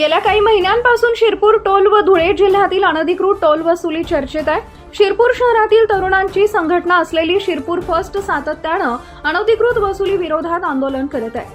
गेल्या काही महिन्यांपासून शिरपूर टोल व धुळे जिल्ह्यातील अनधिकृत टोल वसुली चर्चेत आहे. शिरपूर शहरातील तरुणांची संघटना असलेली शिरपूर फर्स्ट सातत्यानं अनधिकृत वसुली विरोधात आंदोलन करत आहे.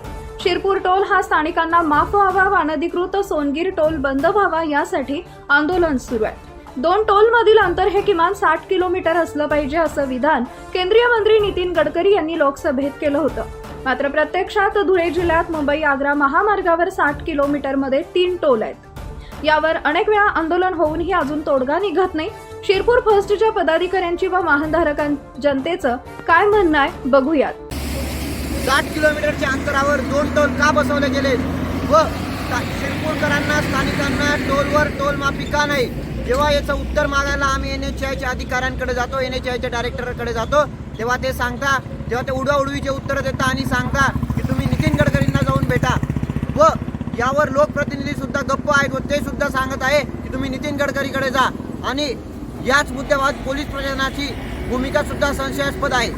शिरपूर टोल हा स्थानिकांना माफ व्हावा व अनधिकृत सोनगीर टोल बंद व्हावा यासाठी आंदोलन सुरू आहे. दोन टोलमधील अंतर हे किमान साठ किलोमीटर असलं पाहिजे असं विधान केंद्रीय मंत्री नितीन गडकरी यांनी लोकसभेत केलं होतं. मात्र प्रत्यक्षात धुळे जिल्ह्यात मुंबई आग्रा महामार्गावर साठ किलोमीटरमध्ये तीन टोल आहेत. यावर अनेक वेळा आंदोलन होऊनही अजून तोडगा निघत नाही. शिरपूर फर्स्टच्या पदाधिकाऱ्यांची व वाहनधारकां जनतेचं काय म्हणणं आहे बघूयात. साठ किलोमीटरच्या अंतरावर दोन टोल का बसवले गेले व शिरपूरकरांना स्थानिकांना टोलवर टोल माफी का नाही? जेव्हा याचं उत्तर मागायला आम्ही एन एच आयच्या अधिकाऱ्यांकडे जातो एन एच आयच्या डायरेक्टरकडे जातो तेव्हा ते सांगता तेव्हा ते उडवाउडवीचे उत्तरं देता आणि सांगता की तुम्ही नितीन गडकरींना जाऊन भेटा. व यावर लोकप्रतिनिधीसुद्धा गप्प आहेत व ते सुद्धा सांगत आहे की तुम्ही नितीन गडकरीकडे जा. आणि याच मुद्द्यावर पोलीस प्रशासनाची भूमिकासुद्धा संशयास्पद आहे.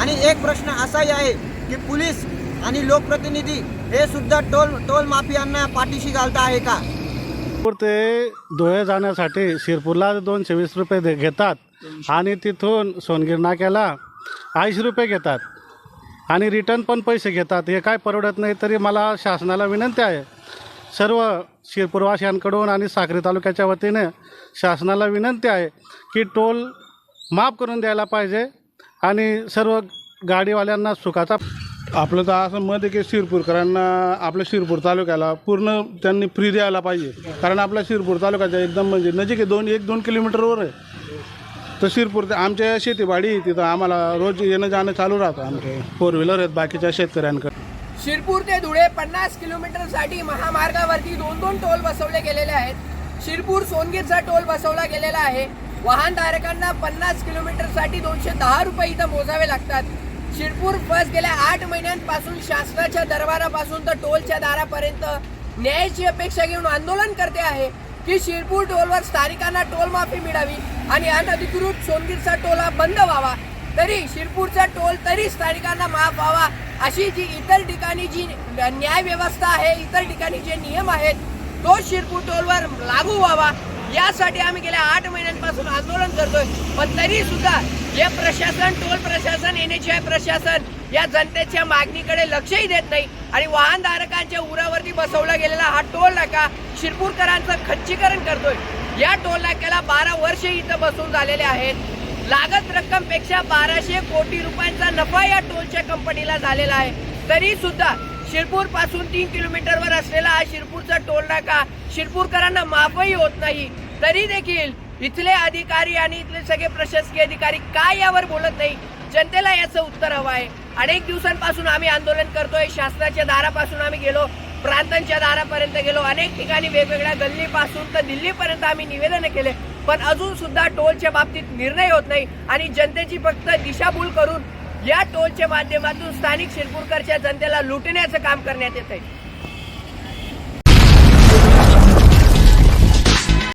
आणि एक प्रश्न असाही आहे की पोलीस आणि लोकप्रतिनिधी हे सुद्धा टोल टोल माफियांना पाठीशी घालता आहे का? शिरपूर ते धुळे जाण्यासाठी शिरपूरला दोनशे वीस रुपये दे- घेतात आणि तिथून सोनगीर नाक्याला ऐंशी रुपये घेतात. आणि रिटर्न पण पैसे घेतात. हे काय परवडत नाही तरी मला शासनाला विनंती आहे. सर्व शिरपूरवासियांकडून आणि साक्री तालुक्याच्या वतीने शासनाला विनंती आहे की टोल माफ करून द्यायला पाहिजे आणि सर्व गाडीवाल्यांना सुखाचा आपलं तर असं मत आहे की शिरपूरकरांना आपल्या शिरपूर तालुक्याला पूर्ण त्यांनी फ्री द्यायला पाहिजे. कारण आपल्या शिरपूर तालुक्याच्या एकदम म्हणजे नजीक आहे दोन एक दोन किलोमीटरवर आहे. तर शिरपूर ते आमच्या शेतीवाडी तिथं आम्हाला रोज येणं जाणं चालू राहतं आमचे. फोर व्हीलर आहेत बाकीच्या शेतकऱ्यांकडे. शिरपूर ते धुळे पन्नास किलोमीटरसाठी महामार्गावरती दोन दोन टोल बसवले गेलेले आहेत. शिरपूर सोनगीरचा टोल बसवला गेलेला आहे. वाहनधारकांना पन्नास किलोमीटरसाठी दोनशे दहा रुपये इथं मोजावे लागतात. शिरपूर बस गेल्या आठ महिन्यांपासून शासनाच्या दरबारापासून तर टोलच्या दारापर्यंत न्यायाची अपेक्षा घेऊन आंदोलन करते आहे की शिरपूर टोलवर स्थानिकांना टोलमाफी मिळावी आणि अनधिकृत सोनगीरचा टोल हा बंद व्हावा. तरी शिरपूरचा टोल तरी स्थानिकांना माफ व्हावा अशी जी इतर ठिकाणी जी न्याय व्यवस्था आहे इतर ठिकाणी जे नियम आहेत तो शिरपूर टोलवर लागू व्हावा. यासाठी आम्ही गेल्या आठ महिन्यांपासून आंदोलन करतोय. पण तरी सुद्धा हे प्रशासन टोल प्रशासन एन एच आय प्रशासन या जनतेच्या मागणीकडे लक्षही देत नाही. आणि वाहनधारकांच्या उरावरती बसवला गेलेला हा टोल नाका शिरपूरकरांचं खच्चीकरण करतोय. या टोल नाक्याला बारा वर्षे इथं बसून झालेले आहेत. लागत रक्कमपेक्षा बाराशे कोटी रुपयांचा नफा या टोलच्या कंपनीला झालेला आहे. तरी सुद्धा शिरपूरपासून तीन किलोमीटरवर असलेला हा शिरपूरचा टोल नाका शिरपूरकरांना माफही होत नाही. तरी देखील इथले अधिकारी आणि इथले सगळे प्रशासकीय अधिकारी काय यावर बोलत नाही? जनतेला याचं उत्तर हवं आहे. अनेक दिवसांपासून आम्ही आंदोलन करतोय. शासनाच्या दारापासून आम्ही गेलो. प्रांतांच्या दारापर्यंत गेलो. अनेक ठिकाणी वेगवेगळ्या गल्लीपासून तर दिल्लीपर्यंत आम्ही निवेदन केले. पण अजून सुद्धा टोलच्या बाबतीत निर्णय होत नाही आणि जनतेची फक्त दिशाभूल करून या टोलच्या माध्यमातून स्थानिक शिरपूरकरच्या जनतेला लुटण्याचं काम करण्यात येत आहे